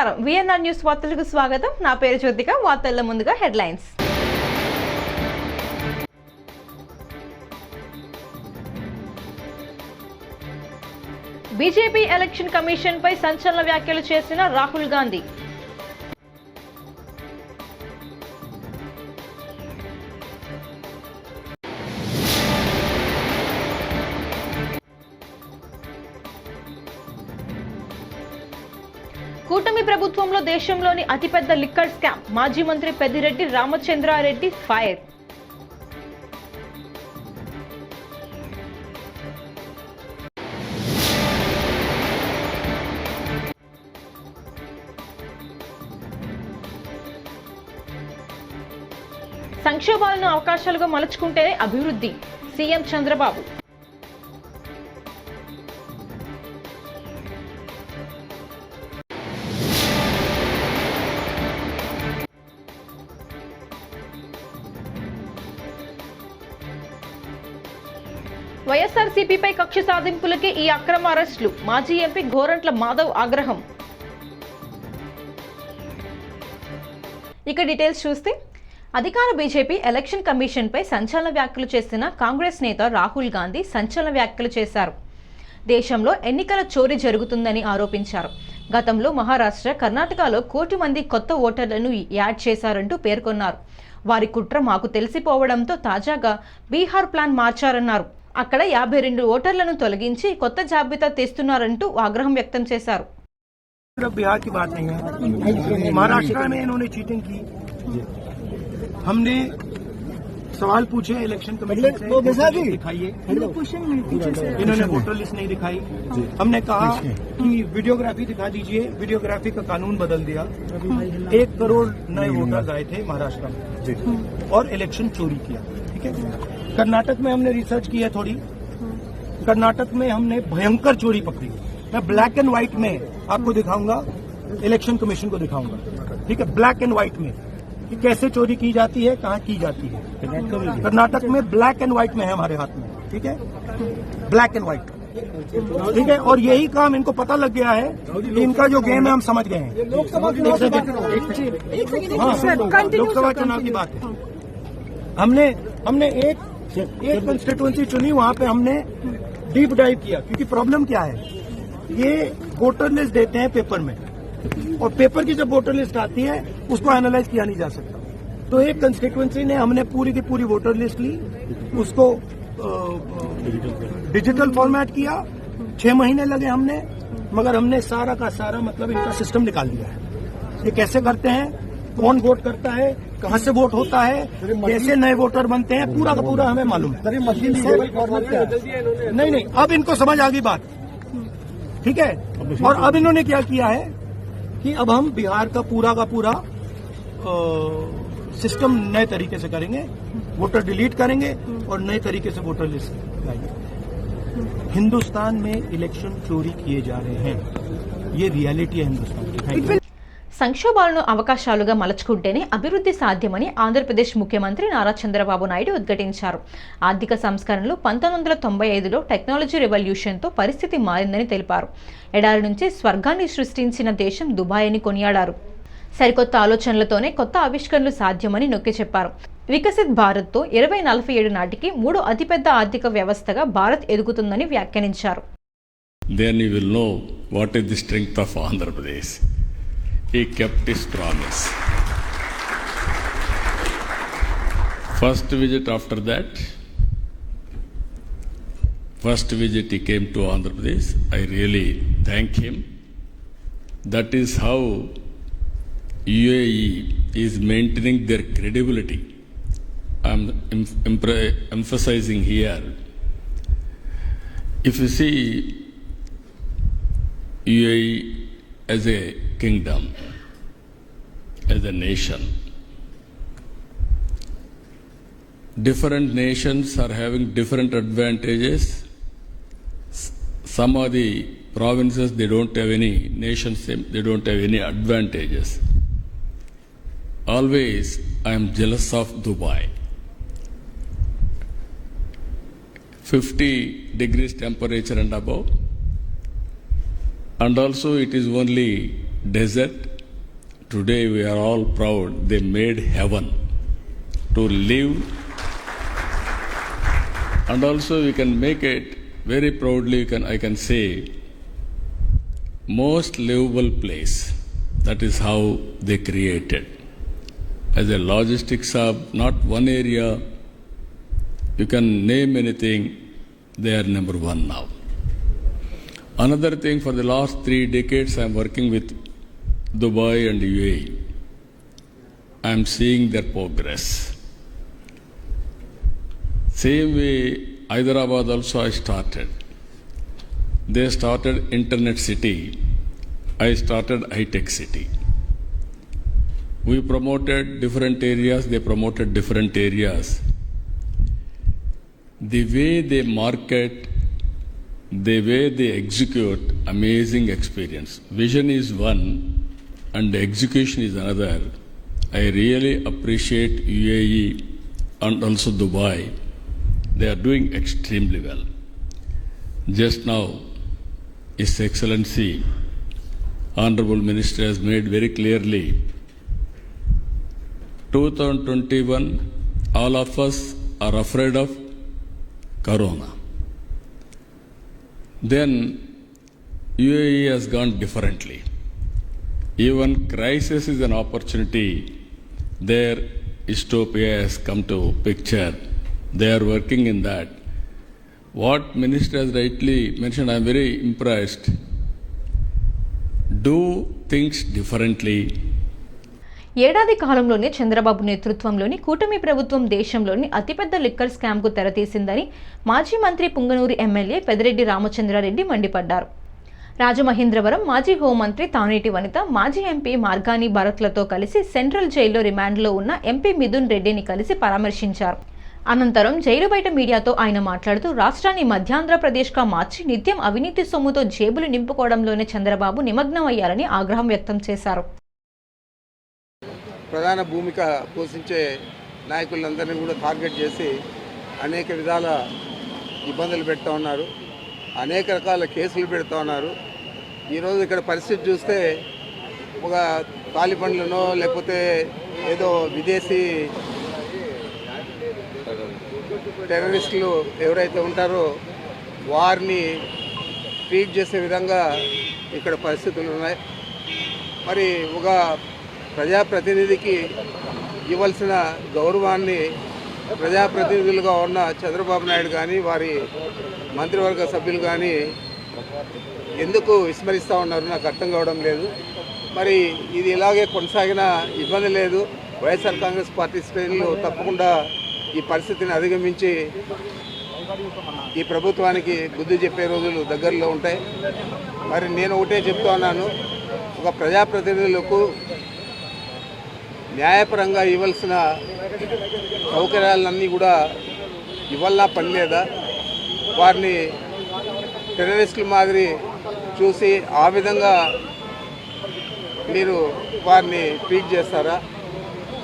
నమస్కారం. VNR news వార్తలకు స్వాగతం. నా పేరు జ్యోతిక. వార్తల్లో ముందుగా హెడ్లైన్స్. బీజేపీ ఎలక్షన్ కమిషన్ పై సంచలన వ్యాఖ్యలు చేసిన రాహుల్ గాంధీ. కూటమి ప్రభుత్వంలో దేశంలోని అతిపెద్ద లిక్కర్ స్కామ్. మాజీ మంత్రి పెద్దిరెడ్డి రామచంద్రారెడ్డి ఫైర్. సంక్షోభాలను అవకాశాలుగా మలుచుకుంటేనే అభివృద్ధి. సీఎం చంద్రబాబు. కక్ష సాధింపులకే ఈ అక్రమ అరెస్టులు. మాజీ ఎంపీ గోరంట్ల మాధవ్ ఆగ్రహం. ఇక డీటెయిల్స్ చూస్తే అధికార బీజేపీ ఎలక్షన్ కమిషన్పై సంచలన వ్యాఖ్యలు చేసిన కాంగ్రెస్ నేత రాహుల్ గాంధీ సంచలన వ్యాఖ్యలు చేశారు. దేశంలో ఎన్నికల చోరీ జరుగుతుందని ఆరోపించారు. గతంలో మహారాష్ట్ర కర్ణాటకలో కోటి మంది కొత్త ఓటర్లను యాడ్ చేశారంటూ పేర్కొన్నారు. వారి కుట్ర మాకు తెలిసిపోవడంతో తాజాగా బీహార్ ప్లాన్ మార్చారన్నారు. అక్కడ యాభై రెండు ఓటర్లను తొలగించి కొత్త జాబితా తెస్తున్నారంటూ ఆగ్రహం వ్యక్తం చేశారు सिर्फ बिहार की बात नहीं है महाराष्ट्र में इन्होंने चीटिंग की हमने सवाल पूछे इलेक्शन कमीशन से वोटर लिस्ट दिखाइए इन्होंने वोटर लिस्ट नहीं दिखाई हमने कहा कि वीडियोग्राफी दिखा दीजिए वीडियोग्राफी का कानून बदल दिया एक करोड़ नए वोटर्स आए थे महाराष्ट्र में और इलेक्शन चोरी किया ठीक है कर्नाटक में हमने रिसर्च की है थोड़ी। कर्नाटक में हमने भयंकर चोरी पकड़ी। मैं ब्लैक एंड व्हाइट में आपको दिखाऊँगा इलेक्शन कमीशन को दिखाऊँगा। ठीक है? ब्लैक एंड व्हाइट में कि कैसे चोरी की जाती है कहाँ की जाती है। कर्नाटक में ब्लैक एंड व्हाइट में है हमारे हाथ में। ठीक है? ब्लैक एंड व्हाइट ठीक है? और यही काम इनको पता लग गया है कि इनका जो गेम है हम समझ गए हैं। लोकसभा चुनाव की बात है। हमने हमने एक एक कंस्टिट्युएंसी चुनी, वहाँ पे हमने डीप डाइव किया, क्योंकि प्रॉब्लम क्या है? ये वोटर लिस्ट देते हैं पेपर में, और पेपर की जब वोटर लिस्ट आती है, उसको एनालाइज किया नहीं जा सकता। तो एक कंस्टिट्युएंसी ने हमने पूरी की पूरी वोटर लिस्ट ली, उसको डिजिटल फॉर्मेट किया। छह महीने लगे हमने, मगर हमने सारा का सारा मतलब इनका सिस्टम निकाल दिया है। ये कैसे करते हैं? कौन वोट करता है? कहाँ से वोट होता है कैसे नए वोटर बनते हैं पूरा का पूरा हमें मालूम है। नहीं नहीं अब इनको समझ आ गई बात। ठीक है? और अब इन्होंने क्या किया है कि अब हम बिहार का पूरा का पूरा सिस्टम नए तरीके से करेंगे वोटर डिलीट करेंगे और नए तरीके से वोटर लिस्ट लाएँगे। हिंदुस्तान में इलेक्शन चोरी किए जा रहे हैं। ये रियलिटी है हिंदुस्तान की। थैंक यू సంక్షోభాలను అవకాశాలుగా మలచుకుంటేనే అభివృద్ధి సాధ్యమని ఆంధ్రప్రదేశ్ ముఖ్యమంత్రి నారా చంద్రబాబు నాయుడు ఉద్ఘాటించారు. ఆర్థిక సంస్కరణలు పంతొమ్మిది వందల తొంభై ఐదులో టెక్నాలజీ రెవల్యూషన్తో పరిస్థితి మారిందని తెలిపారు. ఎడారి నుంచి స్వర్గాన్ని సృష్టించిన దేశం దుబాయ్ అని కొనియాడారు. సరికొత్త ఆలోచనలతోనే కొత్త ఆవిష్కరణలు సాధ్యమని నొక్కి చెప్పారు. వికసిత్ భారత్తో ఇరవై నలభై ఏడు నాటికి మూడు అతిపెద్ద ఆర్థిక వ్యవస్థగా భారత్ ఎదుగుతుందని వ్యాఖ్యానించారు. Then you will know what is the strength of Andhra Pradesh He kept his promise. First visit after that, first visit he came to Andhra Pradesh. I really thank him. That is how UAE is maintaining their credibility. I'm emphasizing here. If you see UAE as a kingdom, as a nation. Different nations are having different advantages. Some of the provinces they don't have any nations they don't have any advantages. Always I am jealous of Dubai. 50 degrees temperature and above and also it is only desert. Today we are all proud they made heaven to live. And also we can make it very proudly, can, I can say, most livable place. That is how they created. As a logistics hub, not one area, you can name anything, they are number one now. Another thing, for the last three decades, I am working with Dubai and UAE. I am seeing their progress. Same way, Hyderabad also I started. They started Internet City. I started High Tech City. We promoted different areas, they promoted different areas. The way they market, the way they execute, amazing experience. Vision is one and execution is another. I really appreciate UAE and also Dubai. They are doing extremely well. Just now, His Excellency, Honorable Minister has made very clearly 2021, all of us are afraid of Corona. Then UAE has gone differently. Even crisis is an opportunity. There, Istopia has come to picture. They are working in that. What Minister has rightly mentioned, I am very impressed. Do things differently. ఏడాది కాలంలోనే చంద్రబాబు నేతృత్వంలోని కూటమి ప్రభుత్వం దేశంలోని అతిపెద్ద liquor స్కామ్కు తెరతీసిందని మాజీ మంత్రి Punganur MLA Peddireddy Ramachandra Reddy మండిపడ్డారు. రాజమహేంద్రవరం మాజీ హోంమంత్రి తానేటి వనిత మాజీ ఎంపీ మార్గాని భరత్లతో కలిసి సెంట్రల్ జైల్లో రిమాండ్లో ఉన్న ఎంపీ మిథున్ రెడ్డిని కలిసి పరామర్శించారు. అనంతరం జైలు బయట మీడియాతో ఆయన మాట్లాడుతూ రాష్ట్రాన్ని మధ్యాంధ్రప్రదేశ్గా మార్చి నిత్యం అవినీతి సొమ్ముతో జేబులు నింపుకోవడంలోనే చంద్రబాబు నిమగ్నమయ్యారని ఆగ్రహం వ్యక్తం చేశారు. ప్రధాన భూమిక పోషించే నాయకులందరినీ కూడా టార్గెట్ చేసి అనేక విధాల ఇబ్బందులు పెడతా ఉన్నారు. అనేక రకాల కేసులు పెడతా ఉన్నారు. ఈరోజు ఇక్కడ పరిస్థితి చూస్తే ఒక తాలిబండ్లనో లేకపోతే ఏదో విదేశీ టెర్రరిస్టులు ఎవరైతే ఉంటారో వారిని ట్రీట్ చేసే విధంగా ఇక్కడ పరిస్థితులు ఉన్నాయి. మరి ఒక ప్రజాప్రతినిధికి ఇవ్వాల్సిన గౌరవాన్ని ప్రజాప్రతినిధులుగా ఉన్న చంద్రబాబు నాయుడు కానీ వారి మంత్రివర్గ సభ్యులు కానీ ఎందుకు విస్మరిస్తూ ఉన్నారు నాకు అర్థం కావడం లేదు. మరి ఇది ఇలాగే కొనసాగిన ఇబ్బంది లేదు. వైఎస్ఆర్ కాంగ్రెస్ పార్టీ శ్రేణులు తప్పకుండా ఈ పరిస్థితిని అధిగమించి ఈ ప్రభుత్వానికి బుద్ధి చెప్పే రోజులు దగ్గరలో ఉంటాయి. మరి నేను ఒకటే చెప్తా ఉన్నాను. ఒక ప్రజాప్రతినిధులకు న్యాయపరంగా ఇవ్వాల్సిన సౌకర్యాలన్నీ కూడా ఇవ్వాలన్నా పని లేదా వారిని టెర్రరిస్టుల మాదిరి చూసి ఆ విధంగా మీరు వారిని ట్రీట్ చేస్తారా?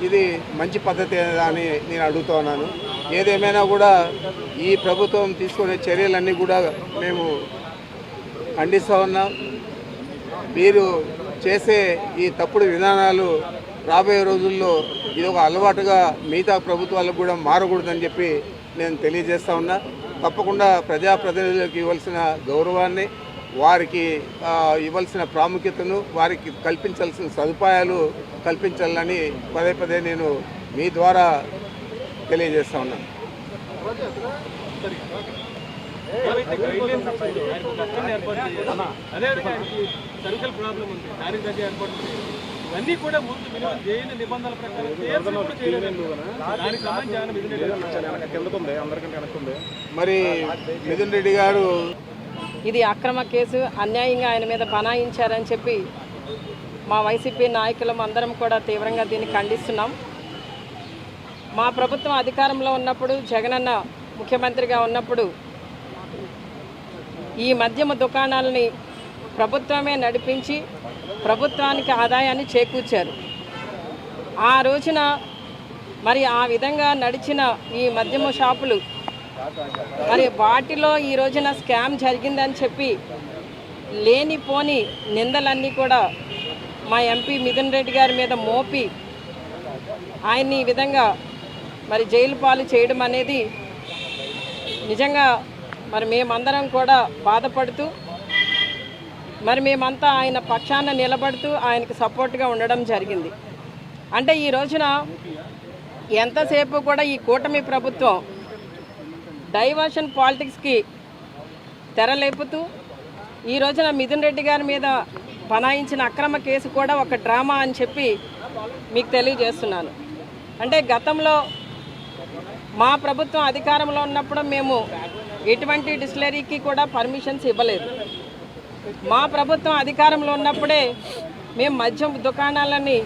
ఇది మంచి పద్ధతి అని నేను అడుగుతా ఉన్నాను. ఏదేమైనా కూడా ఈ ప్రభుత్వం తీసుకునే చర్యలన్నీ కూడా మేము ఖండిస్తూ ఉన్నాం. మీరు చేసే ఈ తప్పుడు విధానాలు రాబోయే రోజుల్లో ఇది ఒక అలవాటుగా మిగతా ప్రభుత్వాలకు కూడా మారకూడదని చెప్పి నేను తెలియజేస్తా ఉన్నా. తప్పకుండా ప్రజాప్రతినిధులకు ఇవ్వాల్సిన గౌరవాన్ని వారికి ఇవ్వాల్సిన ప్రాముఖ్యతను వారికి కల్పించాల్సిన సదుపాయాలు కల్పించాలని పదే పదే నేను మీ ద్వారా తెలియజేస్తా ఉన్నాను ప్రాబ్లం ఉంది. ఇవన్నీ కూడా ముందు మినిమం జైలు నిబంధనల ప్రకారం దానికి సంబంధించి మరి మిథున్ రెడ్డి గారు ఇది అక్రమ కేసు. అన్యాయంగా ఆయన మీద బనాయించారని చెప్పి మా వైసీపీ నాయకులం అందరం కూడా తీవ్రంగా దీన్ని ఖండిస్తున్నాం. మా ప్రభుత్వం అధికారంలో ఉన్నప్పుడు జగనన్న ముఖ్యమంత్రిగా ఉన్నప్పుడు ఈ మద్యమ దుకాణాలని ప్రభుత్వమే నడిపించి ప్రభుత్వానికి ఆదాయాన్ని చేకూర్చారు. ఆ రోజున మరి ఆ విధంగా నడిచిన ఈ మద్యమ షాపులు మరి వాటిలో ఈ రోజున స్కామ్ జరిగిందని చెప్పి లేనిపోని నిందలన్నీ కూడా మా ఎంపీ మిథున్ రెడ్డి గారి మీద మోపి ఆయన్ని ఈ విధంగా మరి జైలు పాలు చేయడం అనేది నిజంగా మరి మేమందరం కూడా బాధపడుతూ మరి మేమంతా ఆయన పక్షాన నిలబడుతూ ఆయనకి సపోర్ట్గా ఉండడం జరిగింది. అంటే ఈ రోజున ఎంతసేపు కూడా ఈ కూటమి ప్రభుత్వం డైవర్షన్ పాలిటిక్స్కి తెరలేపుతూ ఈ రోజున మిథున్ రెడ్డి గారి మీద బనాయించిన అక్రమ కేసు కూడా ఒక డ్రామా అని చెప్పి మీకు తెలియజేస్తున్నాను. అంటే గతంలో మా ప్రభుత్వం అధికారంలో ఉన్నప్పుడు మేము ఎటువంటి డిస్టిలరీకి కూడా పర్మిషన్స్ ఇవ్వలేదు. మా ప్రభుత్వం అధికారంలో ఉన్నప్పుడే మేము మద్యం దుకాణాలని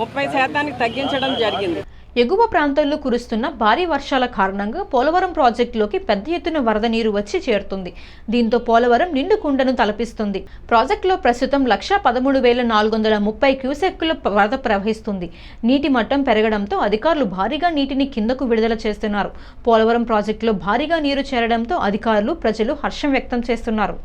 ముప్పై శాతానికి తగ్గించడం జరిగింది. ఎగువ ప్రాంతాల్లో కురుస్తున్న భారీ వర్షాల కారణంగా పోలవరం ప్రాజెక్టులోకి పెద్ద ఎత్తున వరద నీరు వచ్చి చేరుతుంది. దీంతో పోలవరం నిండు కుండను తలపిస్తుంది. ప్రాజెక్టులో ప్రస్తుతం లక్ష పదమూడు వేల నాలుగు వందల ముప్పై క్యూసెక్కుల వరద ప్రవహిస్తుంది. నీటి మట్టం పెరగడంతో అధికారులు భారీగా నీటిని కిందకు విడుదల చేస్తున్నారు. పోలవరం ప్రాజెక్టులో భారీగా నీరు చేరడంతో అధికారులు ప్రజలు హర్షం వ్యక్తం చేస్తున్నారు.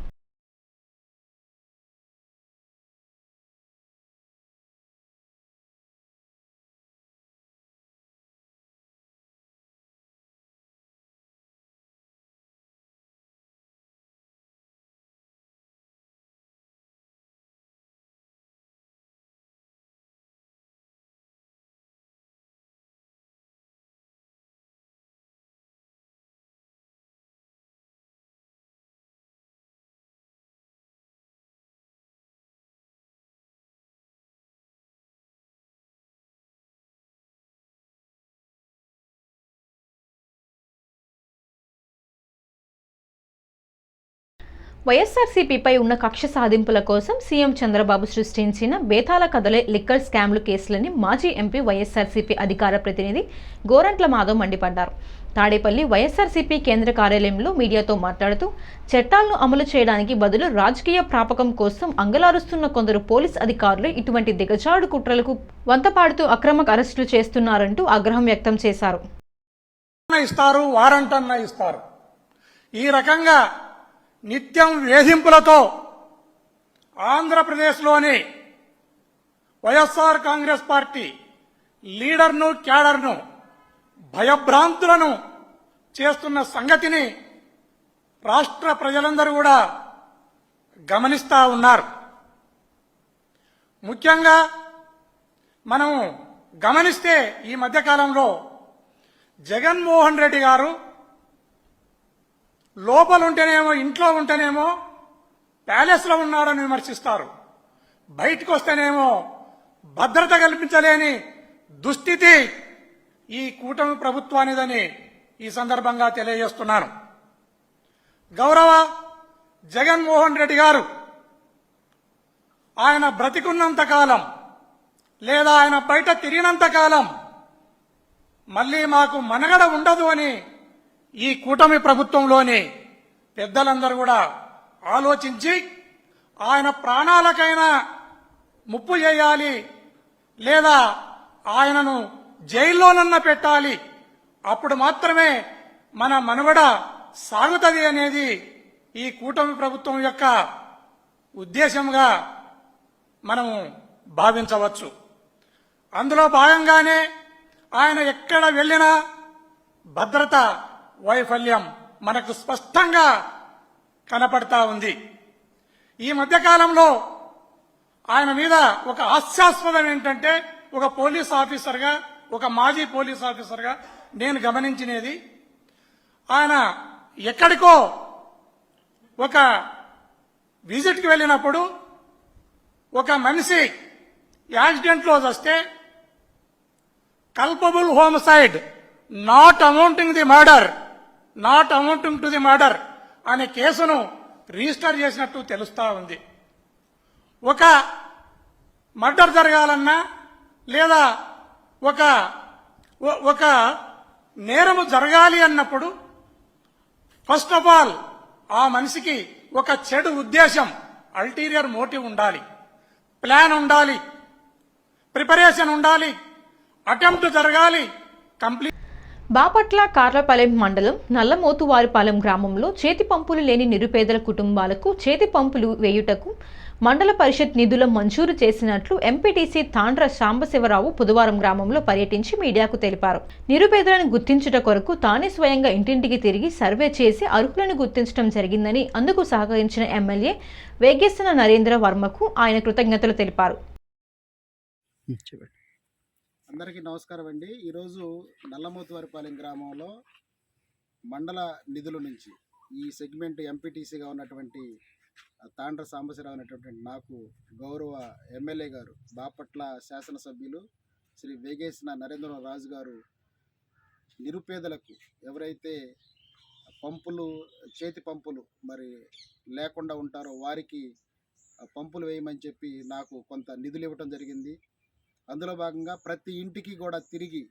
వైఎస్ఆర్సీపీపై ఉన్న కక్ష సాధింపుల కోసం సీఎం చంద్రబాబు సృష్టించిన బేతాల కథలే లిక్కర్ స్కామ్లు కేసులని మాజీ ఎంపీ వైఎస్ఆర్సీపీ అధికార ప్రతినిధి గోరంట్ల మాధవ్ మండిపడ్డారు. తాడేపల్లి వైఎస్ఆర్సీపీ కేంద్ర కార్యాలయంలో మీడియాతో మాట్లాడుతూ చట్టాలను అమలు చేయడానికి బదులు రాజకీయ ప్రాపకం కోసం అంగలారుస్తున్న కొందరు పోలీస్ అధికారులు ఇటువంటి దిగజాడు కుట్రలకు వంతపాడుతూ అక్రమ అరెస్టులు చేస్తున్నారంటూ ఆగ్రహం వ్యక్తం చేశారు. ఇస్తారు వారంట్ ఇస్తారు. ఈ రకంగా నిత్యం వేధింపులతో ఆంధ్రప్రదేశ్లోని వైఎస్ఆర్ కాంగ్రెస్ పార్టీ లీడర్ను క్యాడర్ను భయభ్రాంతులను చేస్తున్న సంగతిని రాష్ట్ర ప్రజలందరూ కూడా గమనిస్తా ఉన్నారు. ముఖ్యంగా మనం గమనిస్తే ఈ మధ్యకాలంలో జగన్మోహన్ రెడ్డి గారు లోపల ఉంటేనేమో ఇంట్లో ఉంటేనేమో ప్యాలెస్లో ఉన్నాడని విమర్శిస్తారు. బయటకు వస్తేనేమో భద్రత కల్పించలేని దుస్థితి ఈ కూటమి ప్రభుత్వానిదని ఈ సందర్భంగా తెలియజేస్తున్నాను. గౌరవ జగన్మోహన్ రెడ్డి గారు ఆయన బ్రతికున్నంత కాలం లేదా ఆయన బయట తిరిగినంత కాలం మళ్ళీ మాకు మనగడ ఉండదు అని ఈ కూటమి ప్రభుత్వంలోని పెద్దలందరూ కూడా ఆలోచించి ఆయన ప్రాణాలకైనా ముప్పు చేయాలి లేదా ఆయనను జైల్లోనన్న పెట్టాలి. అప్పుడు మాత్రమే మన మనుగడ సాగుతుంది అనేది ఈ కూటమి ప్రభుత్వం యొక్క ఉద్దేశంగా మనము భావించవచ్చు. అందులో భాగంగానే ఆయన ఎక్కడ వెళ్ళినా భద్రత వైఫల్యం మనకు స్పష్టంగా కనపడతా ఉంది. ఈ మధ్యకాలంలో ఆయన మీద ఒక హాస్యాస్పదం ఏంటంటే ఒక పోలీస్ ఆఫీసర్గా ఒక మాజీ పోలీస్ ఆఫీసర్గా నేను గమనించినది. ఆయన ఎక్కడికో ఒక విజిట్కి వెళ్ళినప్పుడు ఒక మనిషి యాక్సిడెంట్లో వస్తే culpable homicide not amounting the murder not amounting to the murder అనే కేసును రిజిస్టర్ చేసినట్టు తెలుస్తా ఉంది. ఒక మర్డర్ జరగాలన్నా లేదా ఒక ఒక నేరము జరగాలి అన్నప్పుడు ఫస్ట్ ఆఫ్ ఆల్ ఆ మనిషికి ఒక చెడు ఉద్దేశం అల్టీరియర్ మోటివ్ ఉండాలి. ప్లాన్ ఉండాలి. ప్రిపరేషన్ ఉండాలి. అటెంప్ట్ జరగాలి. కంప్లీట్ బాపట్ల కార్లపాలెం మండలం నల్లమోతువారిపాలెం గ్రామంలో చేతి పంపులు లేని నిరుపేదల కుటుంబాలకు చేతి పంపులు వేయుటకు మండల పరిషత్ నిధుల మంజూరు చేసినట్లు ఎంపీటీసీ తాండ్ర సాంబశివరావు బుధవారం గ్రామంలో పర్యటించి మీడియాకు తెలిపారు. నిరుపేదలను గుర్తించుట కొరకు తానే స్వయంగా ఇంటింటికి తిరిగి సర్వే చేసి అర్హులను గుర్తించడం జరిగిందని అందుకు సహకరించిన ఎమ్మెల్యే వేగేశ్వర నరేంద్ర వర్మకు ఆయన కృతజ్ఞతలు తెలిపారు. అందరికీ నమస్కారం అండి. ఈరోజు నల్లమూతువారిపాలెం గ్రామంలో మండల నిధుల నుంచి ఈ సెగ్మెంట్ ఎంపీటీసీగా ఉన్నటువంటి తాండ్ర సాంబశిరావు అనేటటువంటి నాకు గౌరవ ఎమ్మెల్యే గారు బాపట్ల శాసనసభ్యులు శ్రీ వేగేసిన నరేంద్ర రాజు గారు నిరుపేదలకు ఎవరైతే పంపులు చేతి పంపులు మరి లేకుండా ఉంటారో వారికి పంపులు వేయమని చెప్పి నాకు కొంత నిధులు ఇవ్వటం జరిగింది. అందులో భాగంగా ప్రతి ఇంటికి కూడా తిరిగి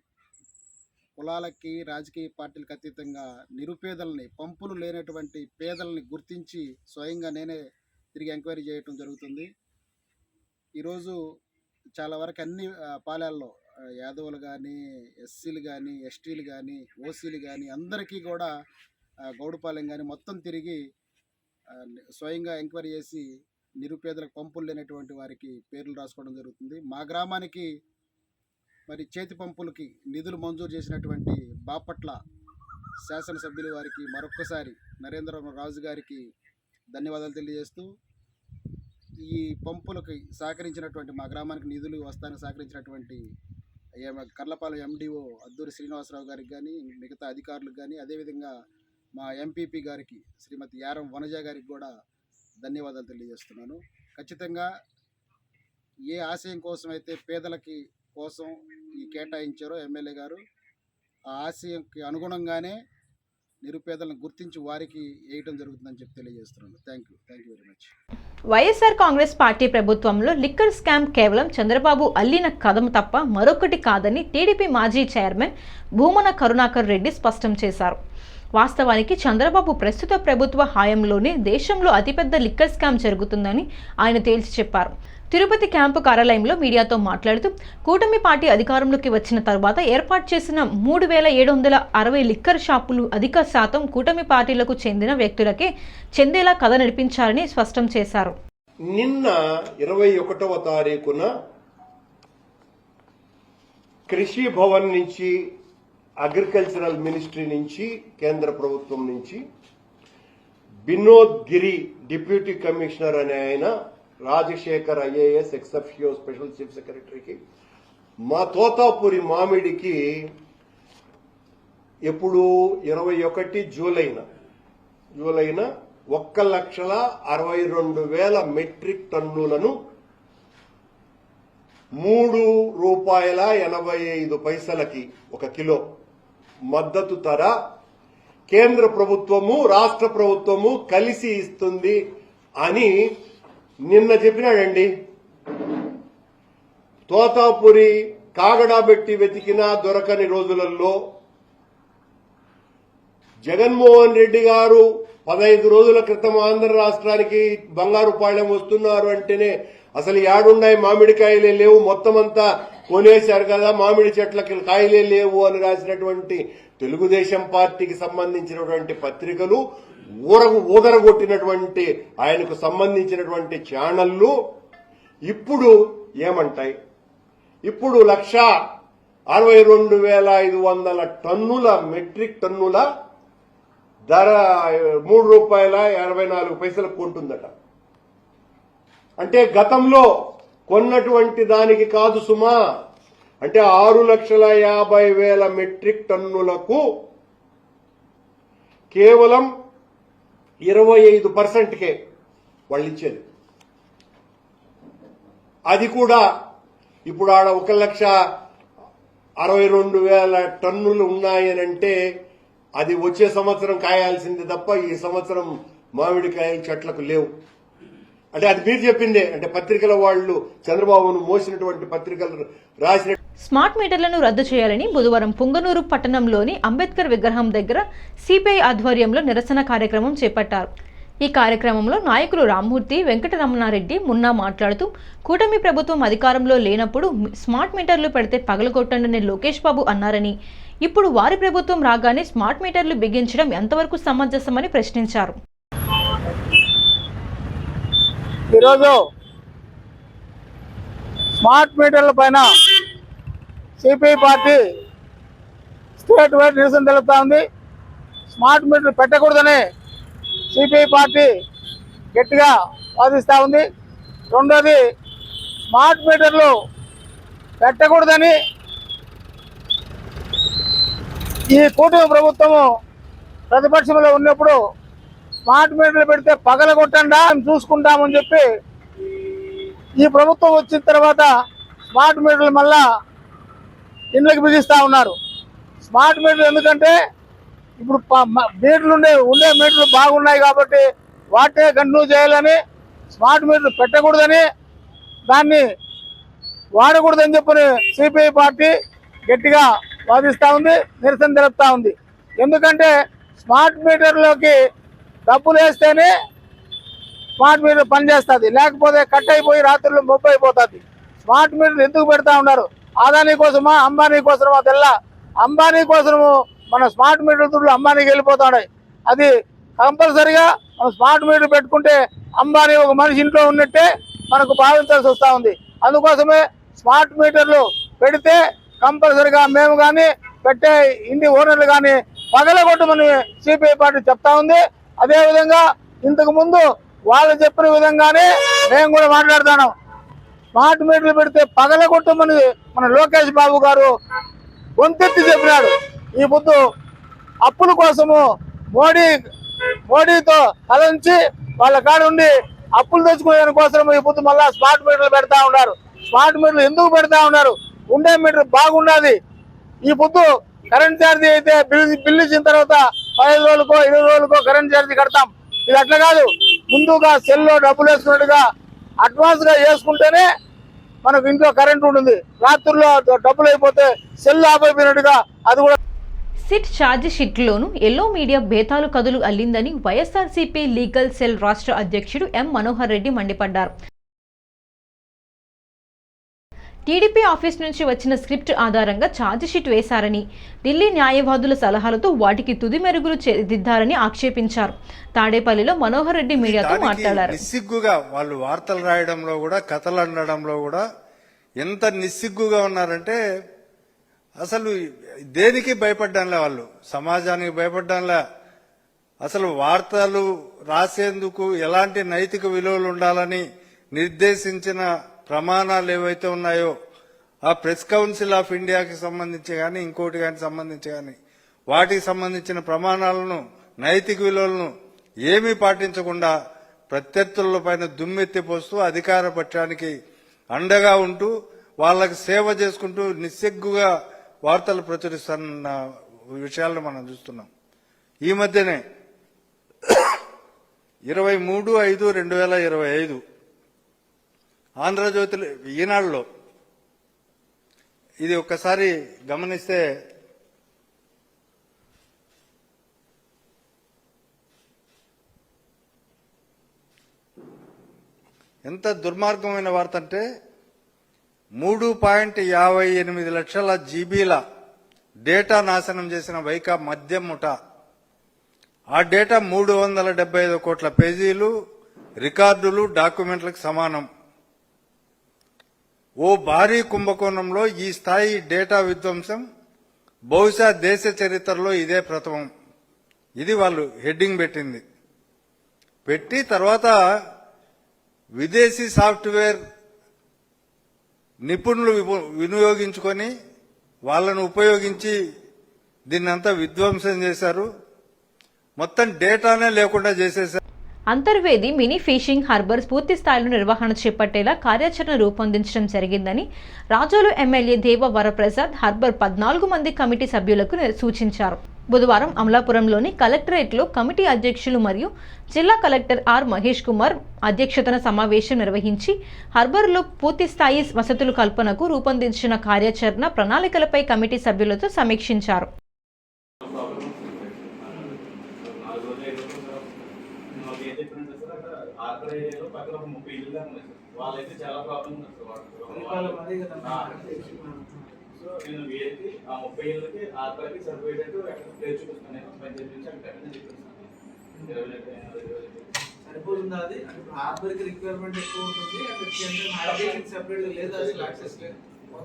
కులాలకి రాజకీయ పార్టీలకు అతీతంగా నిరుపేదల్ని పంపులు లేనటువంటి పేదల్ని గుర్తించి స్వయంగా నేనే తిరిగి ఎంక్వైరీ చేయటం జరుగుతుంది. ఈరోజు చాలా వరకు అన్ని పాలెల్లో యాదవులు కానీ ఎస్సీలు కానీ ఎస్టీలు కానీ ఓసీలు కానీ అందరికీ కూడా గౌడపాలెం గౌడుపాలెం కానీ మొత్తం తిరిగి స్వయంగా ఎంక్వైరీ చేసి నిరుపేదలకు పంపులు లేనటువంటి వారికి పేర్లు రాసుకోవడం జరుగుతుంది. మా గ్రామానికి మరి చేతి పంపులకి నిధులు మంజూరు చేసినటువంటి బాపట్ల శాసనసభ్యులు వారికి మరొక్కసారి నరేంద్ర రాజు గారికి ధన్యవాదాలు తెలియజేస్తూ ఈ పంపులకి సహకరించినటువంటి మా గ్రామానికి నిధులు వస్తానికి సహకరించినటువంటి కర్లపాలెం ఎండిఓ అద్దూరి శ్రీనివాసరావు గారికి కానీ మిగతా అధికారులకు కానీ అదేవిధంగా మా ఎంపీపీ గారికి శ్రీమతి యారం వనజ గారికి కూడా ధన్యవాదాలు తెలియజేస్తున్నాను. ఖచ్చితంగా ఏ ఆశయం కోసం అయితే పేదలకి కోసం ఈ కేటాయించారో ఎమ్మెల్యే గారు ఆ ఆశయంకి అనుగుణంగానే నిరుపేదలను గుర్తించి వారికి వేయటం జరుగుతుందని చెప్పి తెలియజేస్తున్నాను. Thank you. Thank you very much. YSR Congress party ప్రభుత్వంలో లిక్కర్ స్కామ్ కేవలం చంద్రబాబు అల్లిన కథం తప్ప మరొకటి కాదని టీడీపీ మాజీ చైర్మన్ భూమన కరుణాకర్ రెడ్డి స్పష్టం చేశారు. వాస్తవానికి చంద్రబాబు ప్రస్తుత ప్రభుత్వ హయాంలోనే దేశంలో అతిపెద్ద లిక్కర్ స్కామ్ జరుగుతుందని ఆయన తేల్చి చెప్పారు. తిరుపతి క్యాంపు కార్యాలయంలో మీడియాతో మాట్లాడుతూ కూటమి పార్టీ అధికారంలోకి వచ్చిన తర్వాత ఏర్పాటు చేసిన మూడు వేల ఏడు వందల అరవై లిక్కర్ షాపులు అధిక శాతం కూటమి పార్టీలకు చెందిన వ్యక్తులకే చెందేలా కథ నడిపించారని స్పష్టం చేశారు. నిన్న ఇరవై ఒకటవ తారీఖున కృషి భవన్ నుంచి అగ్రికల్చరల్ మినిస్ట్రీ నుంచి కేంద్ర ప్రభుత్వం నుంచి బినోద్ గిరి డిప్యూటీ కమిషనర్ అనే ఆయన Rajasekhar IAS ex officio special chief సెక్రటరీకి మా తోతాపూరి మామిడికి ఎప్పుడు ఇరవై ఒకటి జూలైన జూలైన ఒక్క లక్షల అరవై రెండు వేల మెట్రిక్ టన్నులను మూడు రూపాయల ఎనభై ఐదు పైసలకి ఒక కిలో మద్దతు ధర కేంద్ర ప్రభుత్వము రాష్ట్ర ప్రభుత్వము కలిసి ఇస్తుంది అని నిన్న చెప్పినాడండి తోతాపురి కాగడా పెట్టి వెతికినా దొరకని రోజులలో జగన్మోహన్ రెడ్డి గారు పదహైదు రోజుల క్రితం ఆంధ్ర రాష్ట్రానికి బంగారు పాళ్యం వస్తున్నారు అంటేనే అసలు యాడున్నాయి మామిడికాయలే లేవు. మొత్తం అంతా కొనేశారు కదా మామిడి చెట్లకి కాయలే లేవు అని రాసినటువంటి తెలుగుదేశం పార్టీకి సంబంధించినటువంటి పత్రికలు ఊరగు ఊదరగొట్టినటువంటి ఆయనకు సంబంధించినటువంటి ఛానళ్ళు ఇప్పుడు ఏమంటాయి? ఇప్పుడు లక్ష అరవై రెండు వేల ఐదు వందల టన్నుల మెట్రిక్ టన్నుల ధర మూడు రూపాయల ఎనభై నాలుగు పైసలకు కొంటుందట అంటే గతంలో కొన్నటువంటి దానికి కాదు సుమా. అంటే ఆరు లక్షల యాభై వేల మెట్రిక్ టన్నులకు కేవలం ఇరవై ఐదు పర్సెంట్కే వాళ్ళు ఇచ్చేది. అది కూడా ఇప్పుడు ఆడ ఒక లక్ష అరవై రెండు వేల టన్నులు ఉన్నాయనంటే అది వచ్చే సంవత్సరం కాయాల్సింది తప్ప ఈ సంవత్సరం మామిడికాయల చెట్లకు లేవు. అంటే అది మీరు చెప్పిందే. అంటే పత్రికల వాళ్ళు చంద్రబాబును మోసినటువంటి పత్రికలు రాసిన స్మార్ట్ మీటర్లను రద్దు చేయాలని బుధవారం పుంగనూరు పట్టణంలోని అంబేద్కర్ విగ్రహం దగ్గర సిపిఐ ఆధ్వర్యంలో నిరసన కార్యక్రమం చేపట్టారు. ఈ కార్యక్రమంలో నాయకులు రామ్మూర్తి వెంకటరమణారెడ్డి మున్నా మాట్లాడుతూ కూటమి ప్రభుత్వం అధికారంలో లేనప్పుడు స్మార్ట్ మీటర్లు పెడితే పగలగొట్టండి లోకేష్ బాబు అన్నారని ఇప్పుడు వారి ప్రభుత్వం రాగానే స్మార్ట్ మీటర్లు బిగించడం ఎంతవరకు సమంజసమని ప్రశ్నించారు. ఈరోజు స్మార్ట్ మీటర్ల పైన సిపిఐ పార్టీ స్టేట్ వైడ్ నిరసన తెలుపుతా ఉంది స్మార్ట్ మీటర్లు పెట్టకూడదని సిపిఐ పార్టీ గట్టిగా వాదిస్తూ ఉంది. రెండోది స్మార్ట్ మీటర్లు పెట్టకూడదని ఈ కూటమి ప్రభుత్వము ప్రతిపక్షంలో ఉన్నప్పుడు స్మార్ట్ మీటర్లు పెడితే పగలగొట్టండా? అని చూసుకుంటామని చెప్పి ఈ ప్రభుత్వం వచ్చిన తర్వాత స్మార్ట్ మీటర్లు మళ్ళా ఇండ్లకు బిగిస్తూ ఉన్నారు. స్మార్ట్ మీటర్లు ఎందుకంటే ఇప్పుడు ప- మీటర్లు ఉండే ఉండే మీటర్లు బాగున్నాయి కాబట్టి వాటే కంటిన్యూ చేయాలని స్మార్ట్ మీటర్లు పెట్టకూడదని దాన్ని వాడకూడదని చెప్పని సిపిఐ పార్టీ గట్టిగా వాదిస్తూ ఉంది నిరసన తెలుపుతూ ఉంది. ఎందుకంటే స్మార్ట్ మీటర్లోకి డబ్బులు వేస్తేనే స్మార్ట్ మీటర్ పనిచేస్తుంది. లేకపోతే కట్ అయిపోయి రాత్రులు ముప్పై అయిపోతుంది. స్మార్ట్ మీటర్ ఎందుకు పెడతా ఉన్నారు? ఆదాని కోసమా అంబానీ కోసమా తెల్ల? అంబానీ కోసము మన స్మార్ట్ మీటర్ దుడ్లు అంబానీకి వెళ్ళిపోతా ఉన్నాయి. అది కంపల్సరిగా మనం స్మార్ట్ మీటర్ పెట్టుకుంటే అంబానీ ఒక మనిషి ఇంట్లో ఉన్నట్టే మనకు భావించాల్సి వస్తూ ఉంది. అందుకోసమే స్మార్ట్ మీటర్లు పెడితే కంపల్సరిగా మేము కానీ పెట్టే ఇంటి ఓనర్లు కానీ పగలగొట్టమని సిపిఐ పార్టీ చెప్తా ఉంది. అదేవిధంగా ఇంతకు ముందు వాళ్ళు చెప్పిన విధంగానే మేము కూడా మాట్లాడుతున్నాం. స్మార్ట్ మీటర్లు పెడితే పగలగొట్టమని మన లోకేష్ బాబు గారు గొంతెత్తి చెప్పినాడు. ఈ పొద్దు అప్పుల కోసము మోడీ మోడీతో కలంచి వాళ్ళ కాడుండి అప్పులు తెచ్చుకునే కోసం ఈ పొద్దు మళ్ళా స్మార్ట్ మీటర్లు పెడతా ఉన్నారు. స్మార్ట్ మీటర్లు ఎందుకు పెడతా ఉన్నారు? ఉండే మీటర్ బాగున్నది ఈ పొద్దు కరెంట్ ఛార్జీ అయితే బిల్లు బిల్లు ఇచ్చిన తర్వాత పదిహేను రోజులకో ఇరవై రోజులకో కరెంట్ ఛార్జీ కడతాం. ఇది అట్లా కాదు. ముందుగా సెల్లో డబ్బులు వేసుకున్నట్టుగా అడ్వాన్స్గా వేసుకుంటేనే మనకు ఇంట్లో కరెంట్ ఉంటుంది. రాత్రుల్లో డబ్బులు అయిపోతే సెల్ ఆఫ్ అయిపోయినట్టుగా అది కూడా సిట్ ఛార్జిషీట్లోనూ ఎల్లో మీడియా బేతాలు కదులు అల్లిందని వైఎస్ఆర్సీపీ లీగల్ సెల్ రాష్ట్ర అధ్యక్షుడు ఎం మనోహర్ రెడ్డి మండిపడ్డారు. టీడీపీ ఆఫీస్ నుంచి వచ్చిన స్క్రిప్ట్ ఆధారంగా ఛార్జ్ షీట్ వేశారని ఢిల్లీ న్యాయవాదుల సలహాలతో వాటికి తుది మెరుగులు దిద్దారని ఆక్షేపించారు. తాడేపల్లిలో మనోహర్ రెడ్డి మీడియాతో మాట్లాడారు. నిస్సిగ్గుగా వాళ్ళు వార్తలు రాయడంలో కూడా కథలు అనడంలో కూడా ఎంత నిస్సిగ్గుగా ఉన్నారంటే అసలు దేనికి భయపడ్డంలే వాళ్ళు? సమాజానికి భయపడ్డంలే అసలు వార్తలు రాసేందుకు ఎలాంటి నైతిక విలువలు ఉండాలని నిర్దేశించిన ప్రమాణాలు ఏవైతే ఉన్నాయో ఆ ప్రెస్ కౌన్సిల్ ఆఫ్ ఇండియాకి సంబంధించి కానీ ఇంకోటి కానీ సంబంధించి కానీ వాటికి సంబంధించిన ప్రమాణాలను నైతిక విలువలను ఏమీ పాటించకుండా ప్రత్యర్థుల పైన దుమ్మెత్తిపోస్తూ అధికార పక్షానికి అండగా ఉంటూ వాళ్ళకి సేవ చేసుకుంటూ నిస్సిగ్గుగా వార్తలు ప్రచురిస్తున్న విషయాలను మనం చూస్తున్నాం. ఈ మధ్యనే ఇరవై మూడు ఐదు రెండు వేల ఇరవై ఐదు ఆంధ్రజ్యోతి ఈనాడులో ఇది ఒక్కసారి గమనిస్తే ఎంత దుర్మార్గమైన వార్త అంటే మూడు పాయింట్ యాభై ఎనిమిది లక్షల జీబీల డేటా నాశనం చేసిన వైకా మద్యం ముఠ. ఆ డేటా మూడు వందల డెబ్బై ఐదు కోట్ల పేజీలు రికార్డులు డాక్యుమెంట్లకు సమానం. ఓ భారీ కుంభకోణంలో ఈ స్థాయి డేటా విధ్వంసం బహుశా దేశ చరిత్రలో ఇదే ప్రథమం. ఇది వాళ్ళు హెడ్డింగ్ పెట్టింది. పెట్టి తర్వాత విదేశీ సాఫ్ట్వేర్ నిపుణులు వినియోగించుకొని వాళ్ళను ఉపయోగించి దీన్నంతా విధ్వంసం చేశారు. మొత్తం డేటానే లేకుండా చేసేసారు అంతర్వేది మినీ ఫిషింగ్ హార్బర్ పూర్తి స్థాయిలో నిర్వహణ చేపట్టేలా కార్యాచరణ రూపొందించడం జరిగిందని రాజోలు ఎమ్మెల్యే దేవ వరప్రసాద్ హార్బర్ పద్నాలుగు మంది కమిటీ సభ్యులకు సూచించారు. బుధవారం అమలాపురంలోని కలెక్టరేట్లో కమిటీ అధ్యక్షులు మరియు జిల్లా కలెక్టర్ ఆర్ మహేష్ కుమార్ అధ్యక్షతన సమావేశం నిర్వహించి హార్బర్లో పూర్తి స్థాయి వసతుల కల్పనకు రూపొందించిన కార్యాచరణ ప్రణాళికలపై కమిటీ సభ్యులతో సమీక్షించారు మాకు ఏం చెప్పినట్టు సార్ అక్కడ ఏరియాలో పక్కన ఒక ముప్పై ఇల్లు ఉన్నాయి వాళ్ళైతే చాలా ప్రాబ్లం ఉంది. సో నేను వీరికి ఆ ముప్పై ఇళ్ళకి ఆర్కర్కి సరిపోయేటట్టు ఎక్కడ ప్లేస్ చూపిస్తాను. నేను పంచాయతీ నుంచి అక్కడ చూపిస్తాను. ఇరవై లక్షలు, ఇరవై లక్షలు. సరిపోతుందా అది? అంటే రిక్వైర్మెంట్ ఎక్కువ ఉంటుంది. అక్కడ సెపరేట్ లేదు అసలు యాక్సెస్ లేదు.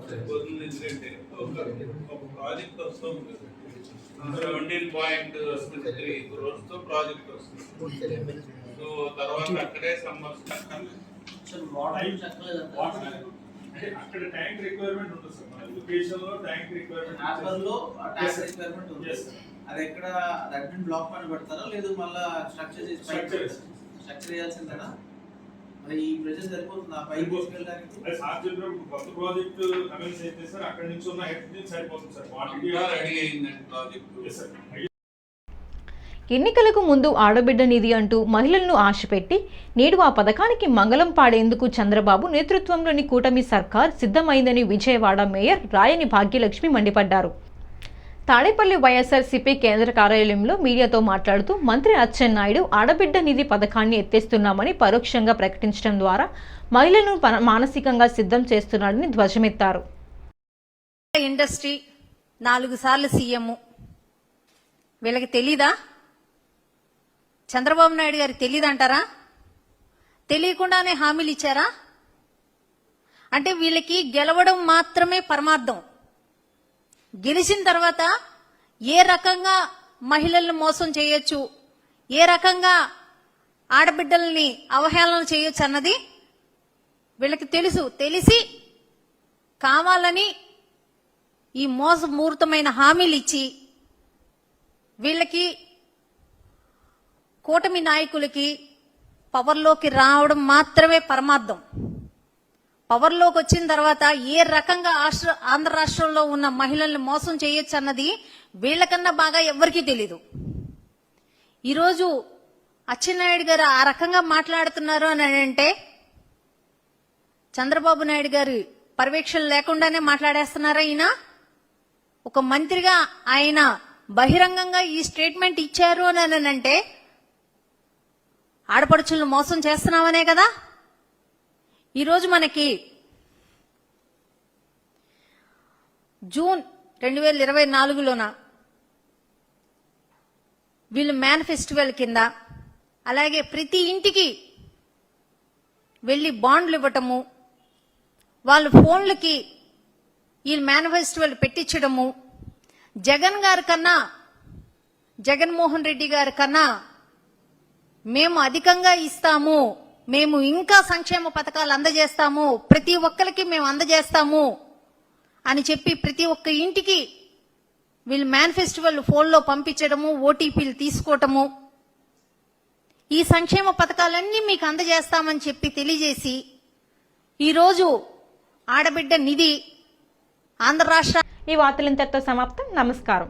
సరిపోతుంది ఎందుకంటే ఒక ఒక ప్రాజెక్ట్ వస్తుంది. సెవెంటీన్ పాయింట్ త్రీ క్రోర్స్తో ప్రాజెక్ట్ వస్తుంది సో తర్వాత అక్కడే సమ్మర్ అసలు వాటర్ చెప్పలేదు అంటే అక్కడ ట్యాంక్ రిక్వైర్మెంట్ ఉంటుంది సార్ మన ఎడ్యుకేషన్లో ట్యాంక్ రిక్వైర్మెంట్లో ట్యాంక్ రిక్వైర్మెంట్ ఉంది. అది ఎక్కడ అడ్మిన్ బ్లాక్ పైన పెడతారా లేదు మళ్ళా స్ట్రక్చర్ చేసి. స్ట్రక్చర్ చేయాల్సిందేనా? మరి ఈ ప్రెజెంట్ సరిపోతుంది? ఆ పైకి తీసుకెళ్ళడానికి? సార్ చెప్పినప్పుడు కొత్త ప్రాజెక్ట్ కమెన్స్ అయితే సార్ అక్కడ నుంచి ఉన్న హెడ్ నుంచి సరిపోతుంది సార్. వాటికి రెడీ అయిందండి ప్రాజెక్ట్ sir. ఎన్నికలకు ముందు ఆడబిడ్డ నిధి అంటూ మహిళలను ఆశపెట్టి నేడు ఆ పథకానికి మంగళం పాడేందుకు చంద్రబాబు నేతృత్వంలోని కూటమి సర్కార్ సిద్ధమైందని విజయవాడ మేయర్ రాయని భాగ్యలక్ష్మి మండిపడ్డారు. తాడేపల్లి వైఎస్ఆర్సీపీ కేంద్ర కార్యాలయంలో మీడియాతో మాట్లాడుతూ మంత్రి అచ్చెన్నాయుడు ఆడబిడ్డ నిధి పథకాన్ని ఎత్తేస్తున్నామని పరోక్షంగా ప్రకటించడం ద్వారా మహిళలను పన- మానసికంగా సిద్ధం చేస్తున్నాడని ధ్వజమెత్తారు. ఇండస్ట్రీ నాలుగు సార్లు సీఎం. వీళ్ళకి తెలీదా? చంద్రబాబు నాయుడు గారికి తెలియదంటారా తెలియకుండానే హామీలు ఇచ్చారా? అంటే వీళ్ళకి గెలవడం మాత్రమే పరమార్థం. గెలిచిన తర్వాత ఏ రకంగా మహిళల్ని మోసం చేయొచ్చు? ఏ రకంగా ఆడబిడ్డల్ని అవహేళన చేయొచ్చు అన్నది వీళ్ళకి తెలుసు. తెలిసి కావాలని ఈ మోసమూర్తమైన హామీలు ఇచ్చి వీళ్ళకి కూటమి నాయకులకి పవర్లోకి రావడం మాత్రమే పరమార్థం. పవర్లోకి వచ్చిన తర్వాత ఏ రకంగా ఆశ్ర ఆంధ్ర రాష్ట్రంలో ఉన్న మహిళల్ని మోసం చేయొచ్చు అన్నది వీళ్ళకన్నా బాగా ఎవ్వరికీ తెలీదు. ఈరోజు అచ్చెన్నాయుడు గారు ఆ రకంగా మాట్లాడుతున్నారు అని అంటే చంద్రబాబు నాయుడు గారు పర్యవేక్షణ లేకుండానే మాట్లాడేస్తున్నారా ఈయన? ఒక మంత్రిగా ఆయన బహిరంగంగా ఈ స్టేట్మెంట్ ఇచ్చారు అని అంటే ఆడపడుచులను మోసం చేస్తున్నామనే కదా? ఈరోజు మనకి జూన్ రెండు వేల ఇరవై నాలుగులోన వీళ్ళు మ్యాన్ ఫెస్టివల్ కింద అలాగే ప్రతి ఇంటికి వెళ్ళి బాండ్లు ఇవ్వటము వాళ్ళ ఫోన్లకి ఈ మేనిఫెస్టివల్ పెట్టించడము జగన్ గారి కన్నా జగన్మోహన్ రెడ్డి గారి కన్నా మేము అధికంగా ఇస్తాము. మేము ఇంకా సంక్షేమ పథకాలు అందజేస్తాము. ప్రతి ఒక్కరికి మేము అందజేస్తాము అని చెప్పి ప్రతి ఒక్క ఇంటికి వీళ్ళు మేనిఫెస్టివల్ ఫోన్లో పంపించడము ఓటీపీలు తీసుకోవటము ఈ సంక్షేమ పథకాలన్నీ మీకు అందజేస్తామని చెప్పి తెలియజేసి ఈరోజు ఆడబిడ్డ నిధి ఆంధ్ర రాష్ట్ర ఈ వార్తలు ఇంతటితో సమాప్తం. నమస్కారం.